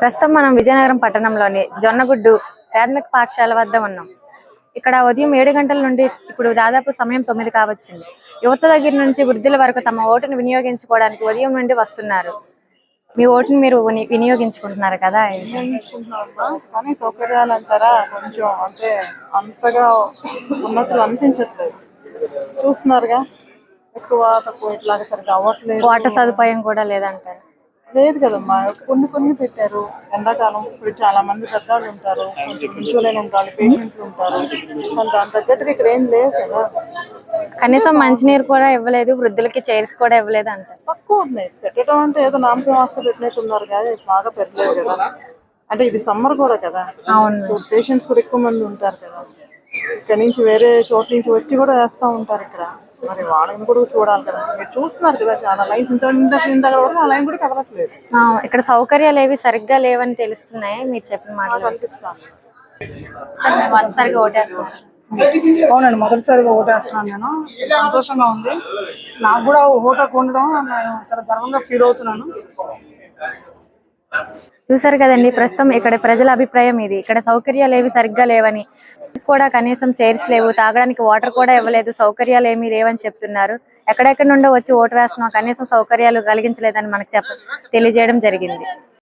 ప్రస్తుతం మనం విజయనగరం పట్టణంలోని జొన్నగుడ్డు ప్రాథమిక పాఠశాల వద్ద ఉన్నాం. ఇక్కడ ఉదయం ఏడు గంటల నుండి ఇప్పుడు దాదాపు సమయం తొమ్మిది కావచ్చింది. యువత దగ్గర నుంచి వృద్ధుల వరకు తమ ఓటును వినియోగించుకోవడానికి ఉదయం నుండి వస్తున్నారు. మీ ఓటుని మీరు విని- వినియోగించుకుంటున్నారు కదా? కానీ సౌకర్యాలు అంటారా కొంచెం అంటే అంతగా ఉన్నట్లు అనిపించట్లేదు. చూస్తున్నారుగా. ఎక్కువ తక్కువ ఇట్లాగా సరిగ్గా అవ్వట్లేదు. వాటర్ సదుపాయం కూడా లేదంటారు లేదు కదమ్మా. కొన్ని కొన్ని పెట్టారు. ఎండాకాలం ఇప్పుడు చాలా మంది పెద్దవాళ్ళు ఉంటారు. కొంచెం ఉంటారు పేషెంట్లు ఉంటారు. దాని తగ్గట్టుగా ఇక్కడ ఏం లేదు కదా. కనీసం మంచినీరు కూడా ఇవ్వలేదు వృద్ధులకి చైర్స్ కూడా ఇవ్వలేదు అంటారు తక్కువ ఉన్నాయి. పెట్టడం అంటే ఏదో నామకే వాస్త పెట్టినట్టున్నారు కానీ బాగా పెట్టలేదు కదా. అంటే ఇది సమ్మర్ కూడా కదా. అవును. పేషెంట్స్ కూడా ఎక్కువ మంది ఉంటారు కదా. ఇక్కడ నుంచి వేరే చోట నుంచి వచ్చి కూడా వేస్తా ఉంటారు ఇక్కడ. మరి వాళ్ళని కూడా చూడాలి కదా. మీరు చూస్తున్నారు కదా చాలా లైన్స్. ఇంత ఇంత ఇంత వరకు ఆ లైన్ కూడా కదలట్లేదు. ఇక్కడ సౌకర్యాలు ఏవి సరిగ్గా లేవని తెలుస్తున్నాయి? మీరు చెప్పిన మాటలు కనిపిస్తాను మొదటిసారిగా ఓటేస్తాం. అవునండి మొదటిసారిగా ఓటేస్తున్నాను నేను. సంతోషంగా ఉంది. నాకు కూడా ఓటు హక్కు ఉండడం నేను చాలా గర్వంగా ఫీల్ అవుతున్నాను. చూసారు కదండి ప్రస్తుతం ఇక్కడ ప్రజల అభిప్రాయం ఇది. ఇక్కడ సౌకర్యాలు ఏవి సరిగ్గా లేవని. కూడా కనీసం చైర్స్ లేవు తాగడానికి వాటర్ కూడా ఇవ్వలేదు సౌకర్యాలు ఏమీ లేవని చెప్తున్నారు. ఎక్కడెక్కడ నుండో వచ్చి ఓటు వేస్తున్నాం కనీసం సౌకర్యాలు కలిగించలేదని మనకు చెప్ప తెలియజేయడం జరిగింది.